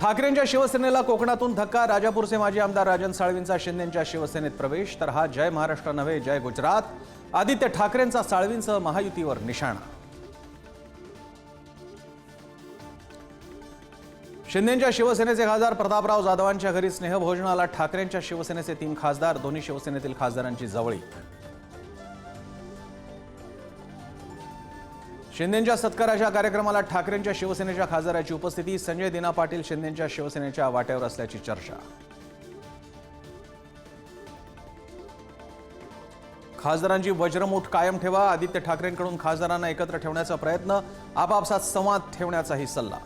ठाकरेंच्या शिवसेनेला कोकणातून धक्का राजापूरचे माजी आमदार राजन साळवींचा शिंदेंच्या शिवसेनेत प्रवेश तर हा जय महाराष्ट्र नव्हे जय गुजरात. आदित्य ठाकरेंचा साळवींसह महायुतीवर निशाणा. शिंदेच्या शिवसेनेचे खासदार प्रतापराव जाधवांच्या घरी स्नेहभोजनाला ठाकरेंच्या शिवसेनेचे तीन खासदार दोन्ही शिवसेनेतील खासदारांची जवळी शिंदेच्या सत्काराच्या कार्यक्रमाला ठाकरेंच्या शिवसेनेच्या खासदाराची उपस्थिती संजय दिना पाटील शिंदेच्या शिवसेनेच्या वाट्यावर असल्याची चर्चा. खासदारांची वज्रमूठ कायम ठेवा आदित्य ठाकरेंकडून खासदारांना एकत्र ठेवण्याचा प्रयत्न आपापसात संवाद ठेवण्याचाही सल्ला.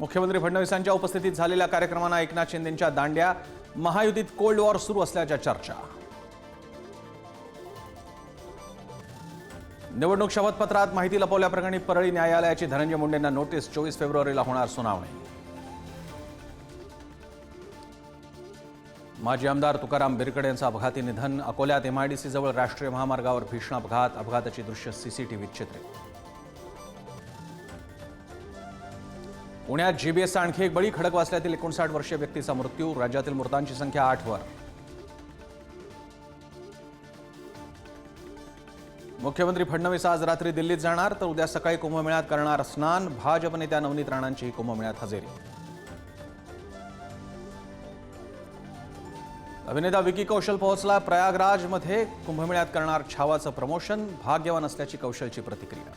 मुख्यमंत्री फडणवीसांच्या उपस्थितीत झालेल्या कार्यक्रमांना एकनाथ शिंदेच्या दांड्या महायुतीत कोल्ड वॉर सुरू असल्याच्या चर्चा. निवडणूक शपथपत्रात माहिती लपवल्याप्रकरणी परळी न्यायालयाची धनंजय मुंडेंना नोटीस. चोवीस फेब्रुवारीला होणार सुनावणी. माजी आमदार तुकाराम बिरकडे यांचं अपघाती निधन. अकोल्यात एमआयडीसी जवळ राष्ट्रीय महामार्गावर भीषण अपघात. अपघाताची दृश्य सीसीटीव्हीत चित्रे. पुण्यात जीबीएसचा आणखी एक बळी खडक वाचल्यातील एकोणसाठ वर्षीय व्यक्तीचा मृत्यू. राज्यातील मृतांची संख्या आठवर. मुख्यमंत्री फडणवीस आज रात्री दिल्लीत जाणार तर उद्या सकाळी कुंभमेळ्यात करणार स्नान. भाजप नेत्या नवनीत राणांची कुंभमेळ्यात हजेरी. अभिनेता विकी कौशल पोहोचला प्रयागराजमध्ये. कुंभमेळ्यात करणार छावाचं प्रमोशन भाग्यवान असल्याची कौशलची प्रतिक्रिया.